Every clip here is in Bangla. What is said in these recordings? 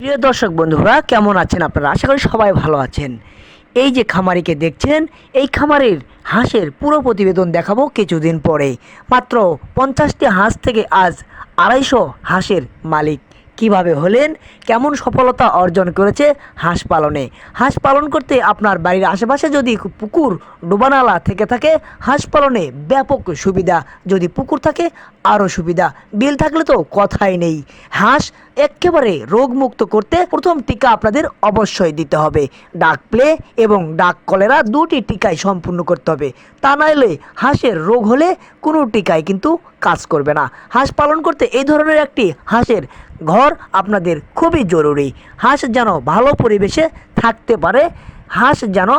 প্রিয় দর্শক বন্ধুরা, কেমন আছেন আপনারা? আশা করি সবাই ভালো আছেন। এই যে খামারিকে দেখছেন, এই খামারের হাঁসের পুরো প্রতিবেদন দেখাবো কিছুদিন পরে। মাত্র পঞ্চাশটি হাঁস থেকে আজ আড়াইশো হাঁসের মালিক। কীভাবে হলেন, কেমন সফলতা অর্জন করেছে হাঁস পালনে? হাঁস পালন করতে আপনার বাড়ির আশেপাশে যদি পুকুর, ডোবানালা থেকে থাকে, হাঁস পালনে ব্যাপক সুবিধা। যদি পুকুর থাকে, আরও সুবিধা। বিল থাকলে তো কথাই নেই। হাঁস একেবারে রোগমুক্ত করতে প্রথম টিকা আপনাদের অবশ্যই দিতে হবে। ডাক প্লে এবং ডাক কলেরা দুটি টিকাই সম্পূর্ণ করতে হবে। তা নাহলে হাঁসের রোগ হলে কোনো টিকাই কিন্তু কাজ করবে না। হাঁস পালন করতে এই ধরনের একটি হাঁসের ঘর আপনাদের খুবই জরুরি। হাঁস যেন ভালো পরিবেশে থাকতে পারে, হাঁস যেন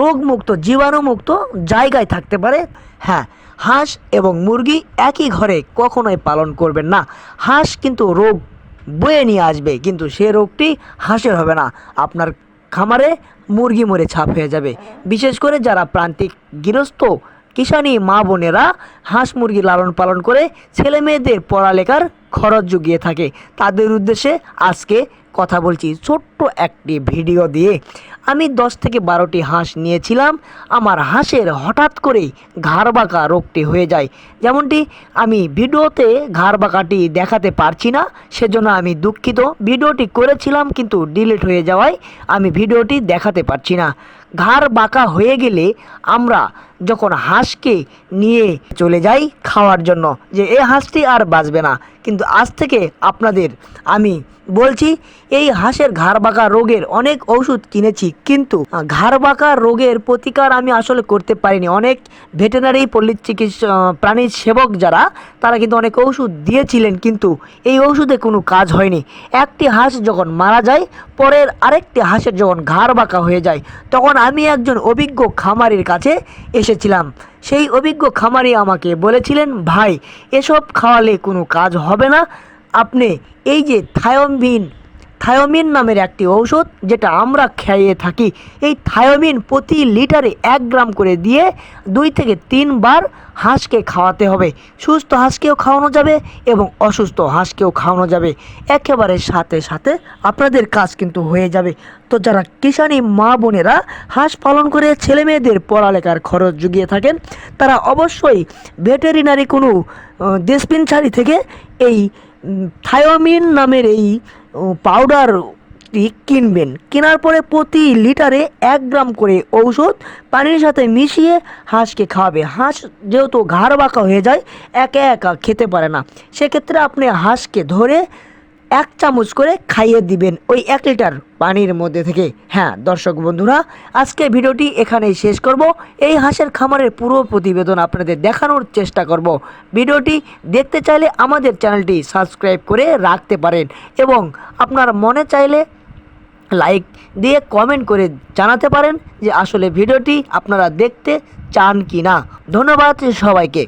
রোগমুক্ত, জীবাণুমুক্ত জায়গায় থাকতে পারে। হ্যাঁ হাঁস এবং মুরগি একই ঘরে কখনোই পালন করবেন না। হাঁস কিন্তু রোগ বয়ে নিয়ে আসবে, কিন্তু সে রোগটি হাঁসের হবে না। আপনার খামারে মুরগি মরে ছাপ হয়ে যাবে। বিশেষ করে যারা প্রান্তিক গৃহস্থ কিষানি মা বোনেরা হাঁস মুরগি লালন পালন করে ছেলে মেয়েদের পড়ালেখার খরচ জুগিয়ে থাকে। তাদের উদ্দেশ্যে আজকে কথা বলছি ছোট্ট একটি ভিডিও দিয়ে। আমি দশ থেকে বারোটি হাঁস নিয়েছিলাম। আমার হাঁসের হঠাৎ করেই ঘাড় বাঁকা রোগটি হয়ে যায়। যেমনটি আমি ভিডিওতে ঘাড় বাঁকাটি দেখাতে পারছি না, সেজন্য আমি দুঃখিত। ভিডিওটি করেছিলাম কিন্তু ডিলিট হয়ে যাওয়ায় আমি ভিডিওটি দেখাতে পারছি না। ঘাড় বাঁকা হয়ে গেলে আমরা যখন হাঁসকে নিয়ে চলে যাই খাওয়ার জন্য, যে এ হাঁসটি আর বাঁচবে না। কিন্তু আজ থেকে আপনাদের আমি বলছি, এই হাঁসের ঘাড় বাঁকা রোগের অনেক ওষুধ কিনেছি, কিন্তু ঘাড় বাঁকা রোগের প্রতিকার আমি আসলে করতে পারিনি। অনেক ভেটেনারি পল্লী চিকিৎসা প্রাণী সেবক যারা, তারা কিন্তু অনেক ওষুধ দিয়েছিলেন, কিন্তু এই ওষুধে কোনো কাজ হয়নি। একটি হাঁস যখন মারা যায়, পরের আরেকটি হাঁসের যখন ঘাড় বাঁকা হয়ে যায়, তখন আমি একজন অভিজ্ঞ খামারির কাছে এসেছিলাম। সেই অভিজ্ঞ খামারি আমাকে বলেছিলেন, ভাই, এসব খাওয়ালে কোনো কাজ হবে না। আপনি এই যে থায়োমিন থায়োমিন নামের একটি ঔষধ যেটা আমরা খেয়ে থাকি। এই থায়োমিন প্রতি লিটারে এক গ্রাম করে দিয়ে দুই থেকে তিনবার হাঁসকে খাওয়াতে হবে। সুস্থ হাঁসকেও খাওয়ানো যাবে এবং অসুস্থ হাঁসকেও খাওয়ানো যাবে। একেবারে সাথে সাথে আপনাদের কাজ কিন্তু হয়ে যাবে। তো যারা কিষানি মা বোনেরা হাঁস পালন করে ছেলে মেয়েদের পড়ালেখার খরচ জুগিয়ে থাকেন, তারা অবশ্যই ভেটেরিনারি কোনো ডিসপেন্সারি থেকে এই থায়োমিন নামের এই পাউডারটি কিনবেন। কেনার পরে প্রতি লিটারে এক গ্রাম করে ঔষধ পানির সাথে মিশিয়ে হাঁসকে খাওয়াবে। হাঁস যেহেতু ঘাড় বাঁকা হয়ে যায়, একা একা খেতে পারে না। সেক্ষেত্রে আপনি হাঁসকে ধরে এক চামচ করে খাইয়ে দিবেন ওই এক লিটার পানির মধ্যে থেকে। হ্যাঁ দর্শক বন্ধুরা, আজকে ভিডিওটি এখানেই শেষ করব। এই হাঁসের খামারের পুরো প্রতিবেদন আপনাদের দেখানোর চেষ্টা করব। ভিডিওটি দেখতে চাইলে আমাদের চ্যানেলটি সাবস্ক্রাইব করে রাখতে পারেন এবং আপনার মনে চাইলে লাইক দিয়ে কমেন্ট করে জানাতে পারেন যে আসলে ভিডিওটি আপনারা দেখতে চান কি না ধন্যবাদ সবাইকে।